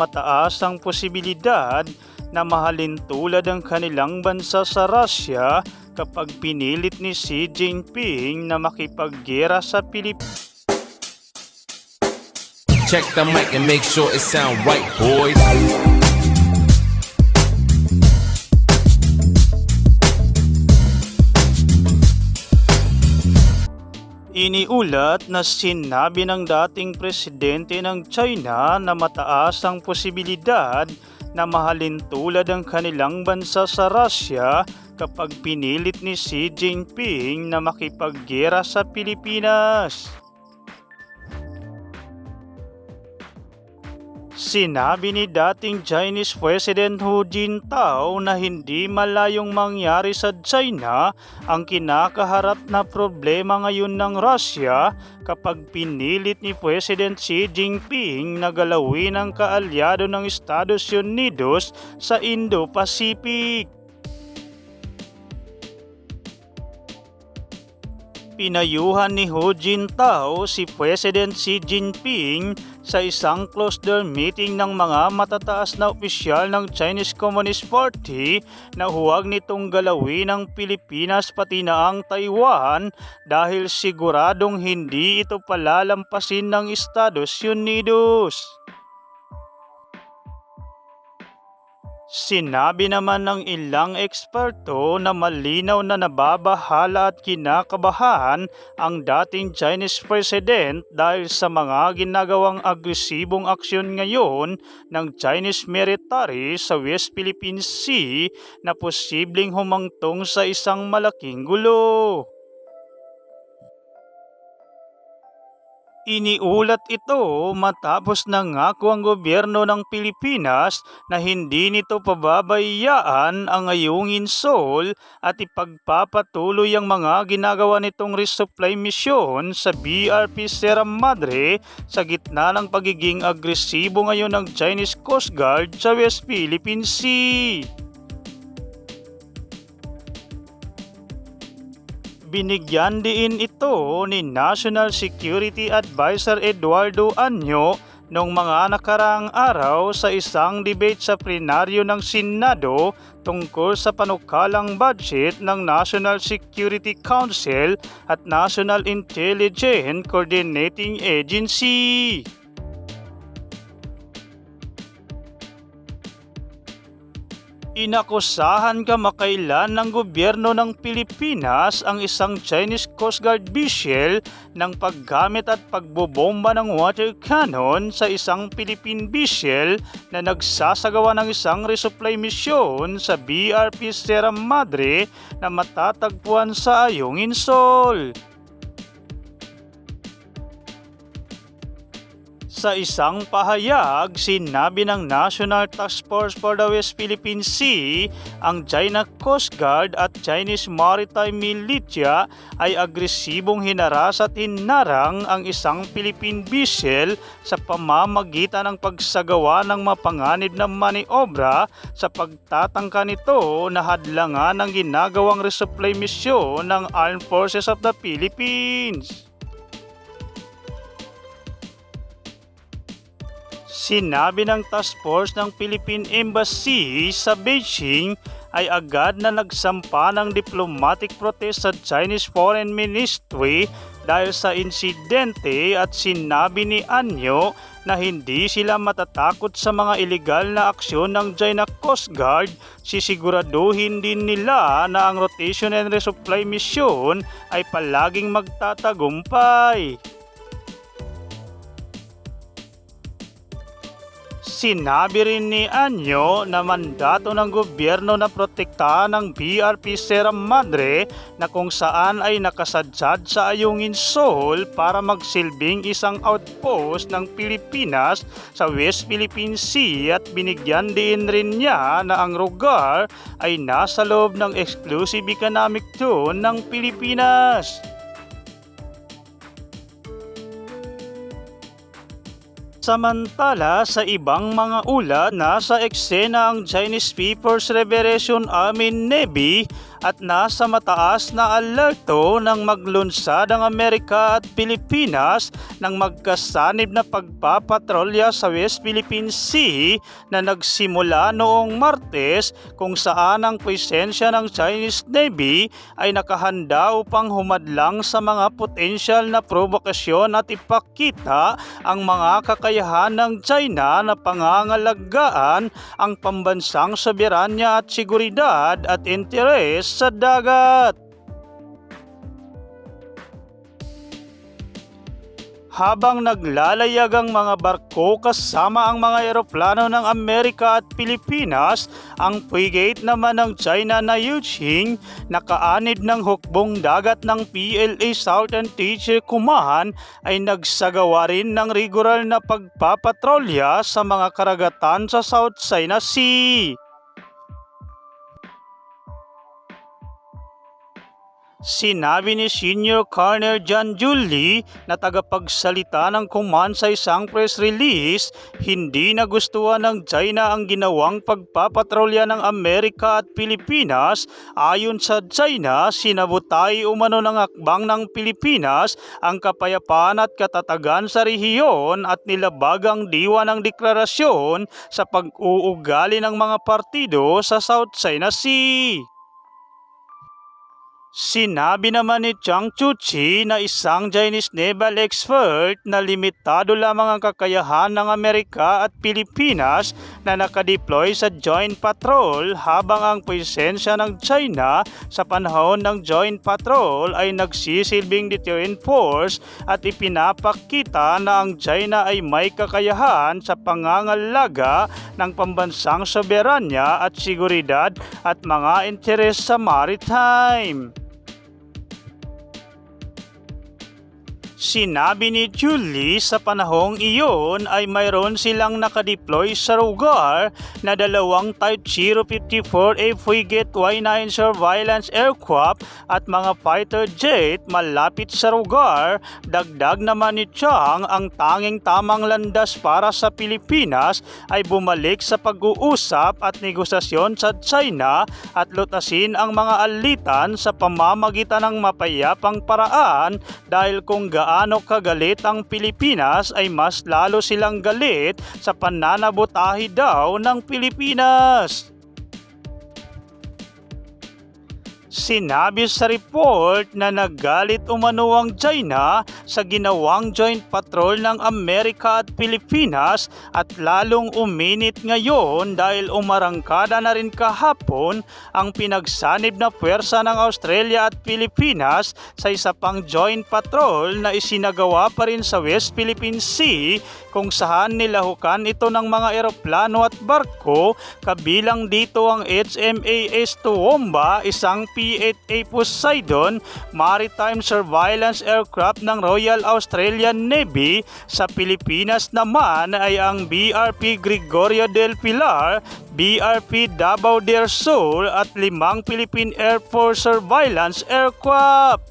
mataas ang posibilidad na mahalin tulad ang kanilang bansa sa Russia kapag pinilit ni Xi Jinping na makipaggera sa Pilipinas. Check the mic and make sure it sound right, boys. Iniulat na sinabi ng dating presidente ng China na mataas ang posibilidad na mahalin tulad ang kanilang bansa sa Russia kapag pinilit ni Xi Jinping na makipaggera sa Pilipinas. Sinabi ni dating Chinese President Hu Jintao na hindi malayong mangyari sa China ang kinakaharap na problema ngayon ng Russia kapag pinilit ni President Xi Jinping na galawin ang kaalyado ng Estados Unidos sa Indo-Pacific. Pinayuhan ni Hu Jintao si President Xi Jinping sa isang closed-door meeting ng mga matataas na opisyal ng Chinese Communist Party na huwag nitong galawin ang Pilipinas pati na ang Taiwan dahil siguradong hindi ito palalampasin ng Estados Unidos. Sinabi naman ng ilang eksperto na malinaw na nababahala at kinakabahan ang dating Chinese President dahil sa mga ginagawang agresibong aksyon ngayon ng Chinese military sa West Philippine Sea na posibleng humangtong sa isang malaking gulo. Iniulat ito matapos nangako ang gobyerno ng Pilipinas na hindi nito pababayaan ang ngayong Seoul at ipagpapatuloy ang mga ginagawa nitong resupply mission sa BRP Sierra Madre sa gitna ng pagiging agresibo ngayon ng Chinese Coast Guard sa West Philippine Sea. Binigyan din ito ni National Security Advisor Eduardo Anyo noong mga nakaraang araw sa isang debate sa plenaryo ng Senado tungkol sa panukalang budget ng National Security Council at National Intelligence Coordinating Agency. Inakusahan kamakailan ng gobyerno ng Pilipinas ang isang Chinese Coast Guard vessel ng paggamit at pagbobomba ng water cannon sa isang Philippine vessel na nagsasagawa ng isang resupply mission sa BRP Sierra Madre na matatagpuan sa Ayungin Sol. Sa isang pahayag, sinabi ng National Task Force for the West Philippine Sea, ang China Coast Guard at Chinese Maritime Militia ay agresibong hinaras at hinarang ang isang Philippine vessel sa pamamagitan ng pagsagawa ng mapanganib na maniobra sa pagtatangka nito na hadlangan ang ginagawang resupply mission ng Armed Forces of the Philippines. Sinabi ng task force ng Philippine Embassy sa Beijing ay agad na nagsampa ng diplomatic protest sa Chinese Foreign Ministry dahil sa insidente at sinabi ni Anyo na hindi sila matatakot sa mga ilegal na aksyon ng China Coast Guard, sisiguraduhin din nila na ang rotation and resupply mission ay palaging magtatagumpay. Sinabi rin ni Anyo na mandato ng gobyerno na protektahan ang BRP Sierra Madre na kung saan ay nakasadsad sa Ayungin Seoul para magsilbing isang outpost ng Pilipinas sa West Philippine Sea at binigyan din rin niya na ang lugar ay nasa loob ng exclusive economic zone ng Pilipinas. Samantala sa ibang mga ulat, nasa eksena ang Chinese People's Liberation Army Navy at nasa mataas na alerto ng maglunsad ang Amerika at Pilipinas ng magkasanib na pagpapatrolya sa West Philippine Sea na nagsimula noong Martes kung saan ang presensya ng Chinese Navy ay nakahanda upang humadlang sa mga potensyal na provokasyon at ipakita ang mga kakayahan ng China na pangangalagaan ang pambansang soberanya at seguridad at interes sa dagat. Habang naglalayag ang mga barko kasama ang mga eroplano ng Amerika at Pilipinas, ang frigate naman ng China na Yuqing nakaanid ng hukbong dagat ng PLA Southern Teacher Kumahan ay nagsagawa rin ng regular na pagpapatrolya sa mga karagatan sa South China Sea. Sinabi ni Senior Colonel John Julie na tagapagsalita ng command sa isang press release, hindi nagustuhan ng China ang ginawang pagpapatrolya ng Amerika at Pilipinas. Ayon sa China, sinabutay umano ng akbang ng Pilipinas ang kapayapaan at katatagan sa rehiyon at nilabag ang diwa ng deklarasyon sa pag-uugali ng mga partido sa South China Sea. Sinabi naman ni Chang Chuchi na isang Chinese naval expert na limitado lamang ang kakayahan ng Amerika at Pilipinas na nakadeploy sa joint patrol habang ang presensya ng China sa panahon ng joint patrol ay nagsisilbing deterrent force at ipinapakita na ang China ay may kakayahan sa pangangalaga ng pambansang soberanya at seguridad at mga interes sa maritime. Sinabi ni Julie sa panahong iyon ay mayroon silang nakadeploy sa lugar na dalawang Type 054A frigate Y-9 surveillance aircraft at mga fighter jet malapit sa lugar. Dagdag naman ni Chang ang tanging tamang landas para sa Pilipinas ay bumalik sa pag-uusap at negosasyon sa China at lutasin ang mga alitan sa pamamagitan ng mapayapang paraan dahil kung gaano kagalit ang Pilipinas ay mas lalo silang galit sa pananabotahi daw ng Pilipinas. Sinabi sa report na nagalit umano ang China sa ginawang joint patrol ng Amerika at Pilipinas at lalong uminit ngayon dahil umarangkada na rin kahapon ang pinagsanib na puwersa ng Australia at Pilipinas sa isa pang joint patrol na isinagawa pa rin sa West Philippine Sea kung saan nilahukan ito ng mga eroplano at barko kabilang dito ang HMAS Tuomba, isang P-8A Poseidon maritime surveillance aircraft ng Royal Australian Navy. Sa Pilipinas naman ay ang BRP Gregorio del Pilar, BRP Davao del Sur at limang Philippine Air Force surveillance aircraft.